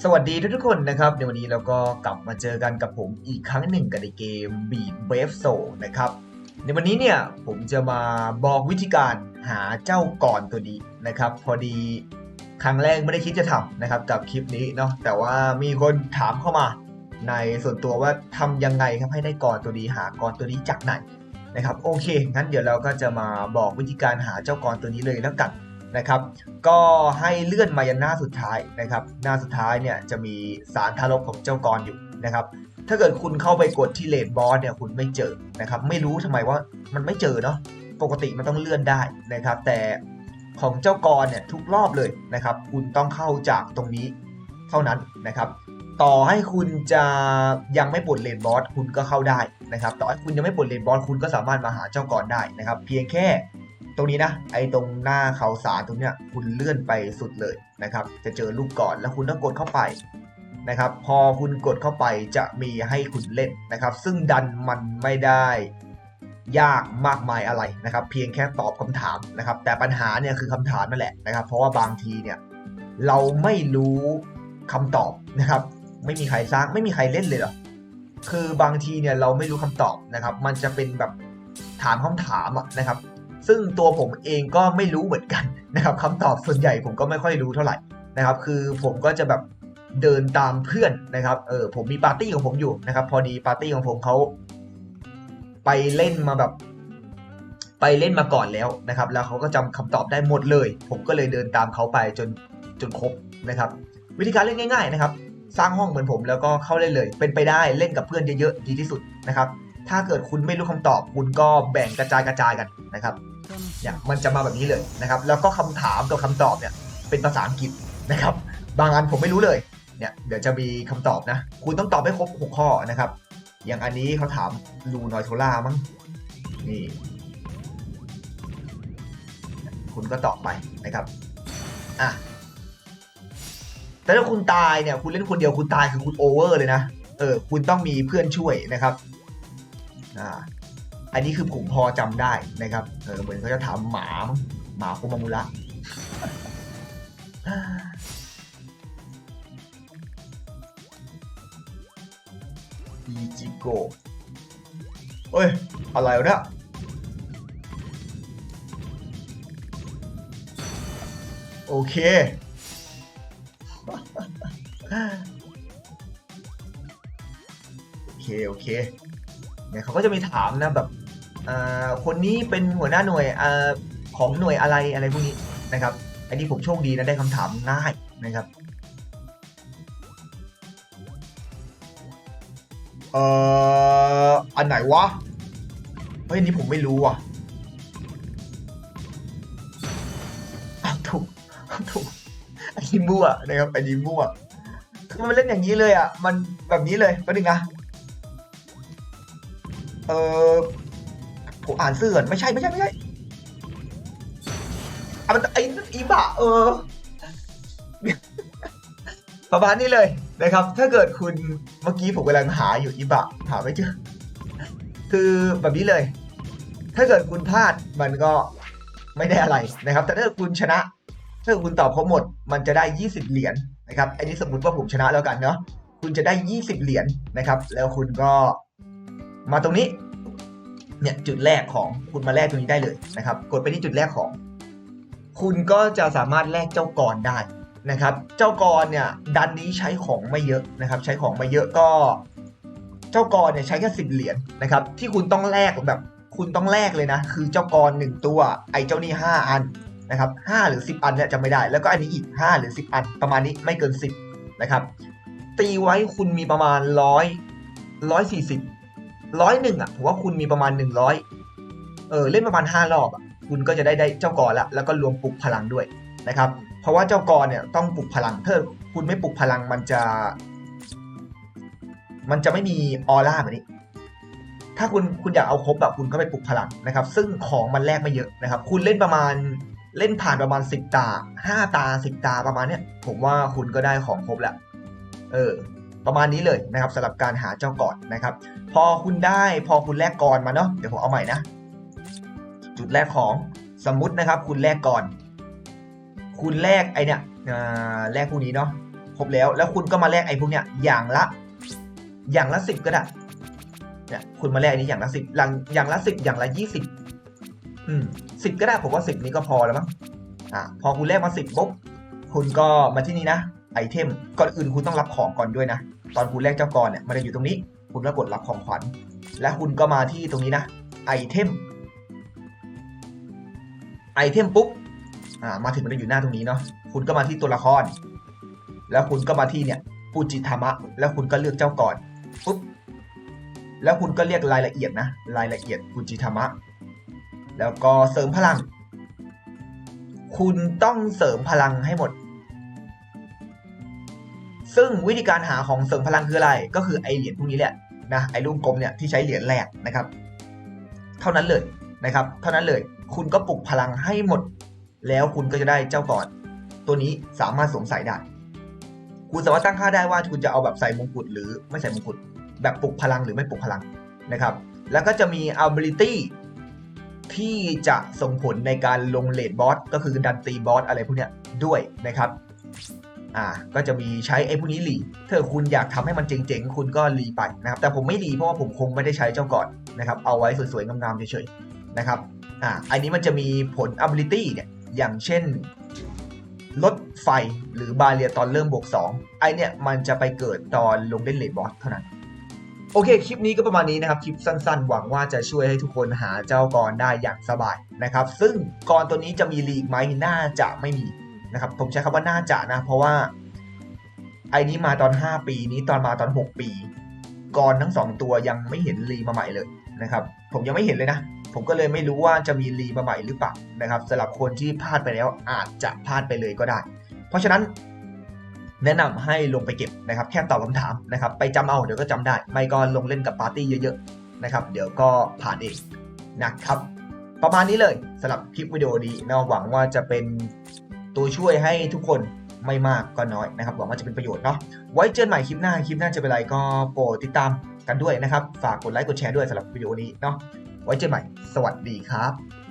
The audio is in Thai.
สวัสดีทุกๆคนนะครับในวันนี้เราก็กลับมาเจอกันกับผมอีกครั้งหนึ่งกับในเกม Beat Brave Soul นะครับ ในวันนี้เนี่ยผมจะมาบอกวิธีการหาเจ้ากรตัวนี้นะครับ พอดีครั้งแรกไม่ได้คิดจะทำนะครับกับคลิปนี้เนาะแต่ว่ามีคนถามเข้ามาในส่วนตัวว่าทำยังไงครับให้ได้กรตัวนี้หากรตัวนี้จากไหนนะครับโอเคงั้นเดี๋ยวเราก็จะมาบอกวิธีการหาเจ้ากรตัวนี้เลยแล้วกัน นะครับ ก็ให้เลื่อนมายันหน้าสุดท้ายนะครับ หน้าสุดท้ายเนี่ยจะมีสารทารกของเจ้ากรอยู่นะครับ ถ้าเกิดคุณเข้าไปกดที่เลดบอสเนี่ยคุณไม่เจอนะครับ ไม่รู้ทำไมว่ามันไม่เจอเนาะ ปกติมันต้องเลื่อนได้นะครับ แต่ของเจ้ากรเนี่ยทุกรอบเลยนะครับ คุณต้องเข้าจากตรงนี้เท่านั้นนะครับ ต่อให้คุณจะยังไม่ปลดเลนบอสคุณก็เข้าได้นะครับ ต่อให้คุณยังไม่ปลดเลนบอสคุณก็สามารถมาหาเจ้ากรได้นะครับ เพียงแค่ ตรงนี้นะ ไอ้ตรงหน้าเขาสารตรงเนี้ยคุณเลื่อนไปสุดเลยนะครับ จะเจอลูกก่อนแล้วคุณต้องกดเข้าไปนะครับ พอคุณกดเข้าไปจะมีให้คุณเล่นนะครับ ซึ่งดันมันไม่ได้ยากมากมายอะไรนะครับ เพียงแค่ตอบคำถามนะครับ แต่ปัญหาเนี่ยคือคำถามนั่นแหละนะครับ เพราะว่าบางทีเนี่ยเราไม่รู้คำตอบนะครับ ไม่มีใครสร้างไม่มีใครเล่นเลยหรอคือบางทีเนี่ยเราไม่รู้คำตอบนะครับ มันจะเป็นแบบถามคำถามอะนะครับ ซึ่งตัวผมเองก็ไม่รู้เหมือนกันนะครับคำตอบส่วนใหญ่ผมก็ไม่ค่อยรู้เท่าไหร่นะครับ คือผมก็จะแบบเดินตามเพื่อนนะครับ เออผมมีปาร์ตี้ของผมอยู่นะครับ พอดีปาร์ตี้ของผมเขาไปเล่นมาแบบ ไปเล่นมาก่อนแล้วนะครับ แล้วเขาก็จำคำตอบได้หมดเลย ผมก็เลยเดินตามเขาไปจนจนครบนะครับ วิธีการเล่นง่าย ๆนะครับ สร้างห้องเหมือนผมแล้วก็เข้าเล่นเลย เป็นไปได้เล่นกับเพื่อนเยอะๆดีที่สุดนะครับ ถ้าเกิดคุณไม่รู้คำตอบคุณก็แบ่งกระจายกระจายกันนะครับ เนี่ยมันจะมาแบบนี้เลยนะครับ แล้วก็คำถามกับคำตอบเนี่ยเป็นภาษาอังกฤษนะครับ บางอันผมไม่รู้เลยเนี่ยเดี๋ยวจะมีคำตอบนะ คุณต้องตอบให้ครบ6ข้อนะครับ อย่างอันนี้เขาถามลูนอยโทล่ามั้งนี่คุณก็ตอบไปนะครับอะแต่ถ้าคุณตายเนี่ย คุณเล่นคนเดียวคุณตายคือคุณโอเวอร์เลยนะ เออ คุณต้องมีเพื่อนช่วยนะครับ อ่า อันนี้คือผมพอจำได้นะครับเออเหมือนเขาจะถามหมาหมาคุมามุระอีจิโกเอ้ย อะไรวะเนี่ยโอเค โอเค โอเคเนี่ยเขาก็จะมีถามนะแบบ คนนี้เป็นหัวหน้าหน่วยอของหน่วยอะไรอะไรพวกนี้นะครับ อันนี้ผมโชคดีนะได้คำถามง่ายนะครับเอ่ออันไหนวะ เฮ้ยนี้ผมไม่รู้อะอ้าวถูกถูกอันนี้มั่วนะครับอันนี้มั่วคือมันเล่นอย่างนี้เลยอะ มันแบบนี้เลยก็ดึงนะ เออ ผมอ่านซื่อนไม่ใช่ไม่ใช่ไม่ใช่อะมันไอ้อีบะเออประมาณนี้เลยนะครับ ถ้าเกิดคุณเมื่อกี้ผมกำลังหาอยู่อีบะหาไม่เจอคือแบบนี้เลย ถ้าเกิดคุณพลาดมันก็ไม่ได้อะไรนะครับ แต่ถ้าคุณชนะ ถ้าคุณตอบครบหมด มันจะได้ 20 เหรียญนะครับ อันนี้สมมติว่าผมชนะแล้วกันเนาะ คุณจะได้ 20 เหรียญนะครับ แล้วคุณก็มาตรงนี้ เนี่ยจุดแรกของคุณมาแลกตรงนี้ได้เลยนะครับ กดไปที่จุดแรกของ คุณก็จะสามารถแลกเจ้ากรได้นะครับ เจ้ากรเนี่ยดันนี้ใช้ของไม่เยอะนะครับ ใช้ของไม่เยอะก็ เจ้ากรเนี่ยใช้แค่สิบเหรียญนะครับ ที่คุณต้องแลกแบบคุณต้องแลกเลยนะ คือเจ้ากรหนึ่งตัว ไอ้เจ้านี่ห้าอันนะครับห้าหรือสิบอันเนี่ยจะไม่ได้ แล้วก็อันนี้อีกห้าหรือสิบอันประมาณนี้ไม่เกินสิบนะครับ ตีไว้คุณมีประมาณร้อยร้อยสี่สิบ ร้อยหนึ่งอะผมว่าคุณมีประมาณหนึ่งร้อยเออเล่นประมาณห้ารอบอะคุณก็จะได้ได้เจ้ากรละแล้วก็รวมปลุกพลังด้วยนะครับ เพราะว่าเจ้ากรเนี่ยต้องปลุกพลังถ้าคุณไม่ปลุกพลังมันจะ มันจะไม่มีออร่าแบบนี้ ถ้าคุณคุณอยากเอาครบแบบคุณก็ไปปลุกพลังนะครับ ซึ่งของมันแลกไม่เยอะนะครับ คุณเล่นประมาณเล่นผ่านประมาณสิบตาห้าตาสิบตาประมาณเนี้ยผมว่าคุณก็ได้ของครบแล้วเออ ประมาณนี้เลยนะครับสำหรับการหาเจ้ากรนะครับ พอคุณได้พอคุณแลกกรมาเนาะเดี๋ยวผมเอาใหม่นะ จุดแรกของสมมุตินะครับ คุณแลกก่อนคุณแลกไอเนี่ยแลกพวกนี้เนาะครบแล้วแล้วคุณก็มาแลกไอพวกเนี้ยอย่างละ อย่างละสิบก็ได้เนี่ยคุณมาแลกอันนี้อย่างละสิบอย่างอย่างละสิบอย่างละยี่สิบอืมสิบก็ได้ผมว่าสิบนี้ก็พอแล้วมั้งอะพอคุณแลกมาสิบปุ๊บคุณก็มาที่นี่นะ ไอเทมก่อนอื่นคุณต้องรับของก่อนด้วยนะ ตอนคุณแลกเจ้ากรเนี่ยมันจะอยู่ตรงนี้ คุณก็กดรับของขวัญ และคุณก็มาที่ตรงนี้นะไอเทมไอเทมปุ๊บอ่ามาถึงมันจะอยู่หน้าตรงนี้เนาะคุณก็มาที่ตัวละคร แล้วคุณก็มาที่เนี่ยฟูจิธรรมะ แล้วคุณก็เลือกเจ้าก่อนปุ๊บแล้วคุณก็เรียกรายละเอียดนะ รายละเอียดฟูจิธรรมะ แล้วก็เสริมพลัง คุณต้องเสริมพลังให้หมด ซึ่งวิธีการหาของเสริมพลังคืออะไร ก็คือไอเหรียญพวกนี้แหละนะไอลูกกลมเนี่ยที่ใช้เหรียญแรกนะครับ เท่านั้นเลยนะครับ เท่านั้นเลยคุณก็ปลุกพลังให้หมด แล้วคุณก็จะได้เจ้าก่อน ตัวนี้สามารถสวมใส่ได้ คุณสามารถตั้งค่าได้ว่าคุณจะเอาแบบใส่มงกุฎหรือไม่ใส่มงกุฎแบบปลุกพลังหรือไม่ปลุกพลังนะครับ แล้วก็จะมี ability ที่จะส่งผลในการลงเลดบอสก็คือดันตีบอสอะไรพวกเนี้ยด้วยนะครับ อ่าก็จะมีใช้ไอ้พวกนี้รีถ้าคุณอยากทำให้มันเจ๋งๆ คุณก็รีไปนะครับ แต่ผมไม่รีเพราะว่าผมคงไม่ได้ใช้เจ้าก่อนนะครับ เอาไว้สวยๆ งามๆ เฉยๆ นะครับ อ่า อันนี้มันจะมีผล ability เนี่ย อย่างเช่น ลดไฟหรือบาเรียตอนเริ่มบวก 2 ไอเนี่ยมันจะไปเกิดตอนลงเล่นเลดบอสเท่านั้นโอเค คลิปนี้ก็ประมาณนี้นะครับ คลิปสั้นๆ หวังว่าจะช่วยให้ทุกคนหาเจ้ากรได้อย่างสบายนะครับ ซึ่งกรตัวนี้จะมีลีกไหมน่าจะไม่มี นะครับ ผมใช้คำว่าน่าจะนะ เพราะว่าไอ้นี้มาตอน 5 ปีนี้ตอนมาตอน 6 ปีกรทั้ง 2 ตัวยังไม่เห็นรีมาใหม่เลยนะครับ ผมยังไม่เห็นเลยนะ ผมก็เลยไม่รู้ว่าจะมีรีมาใหม่หรือเปล่านะครับสำหรับคนที่พลาดไปแล้วอาจจะพลาดไปเลยก็ได้ เพราะฉะนั้นแนะนำให้ลงไปเก็บนะครับ แค่ตอบคำถามนะครับ ไปจำเอาเดี๋ยวก็จำได้ ไม่ก็ลงเล่นกับปาร์ตี้เยอะๆนะครับ เดี๋ยวก็ผ่านเองนะครับ ประมาณนี้เลยสำหรับคลิปวิดีโอนี้นะหวังว่าจะเป็น ตัวช่วยให้ทุกคนไม่มากก็น้อยนะครับหวังว่าจะเป็นประโยชน์เนาะไว้เจอกันใหม่คลิปหน้าคลิปหน้าจะเป็นอะไรก็โปรดติดตามกันด้วยนะครับ ฝากกดไลค์กดแชร์ด้วยสำหรับวิดีโอนี้เนาะไว้เจอกันใหม่ สวัสดีครับ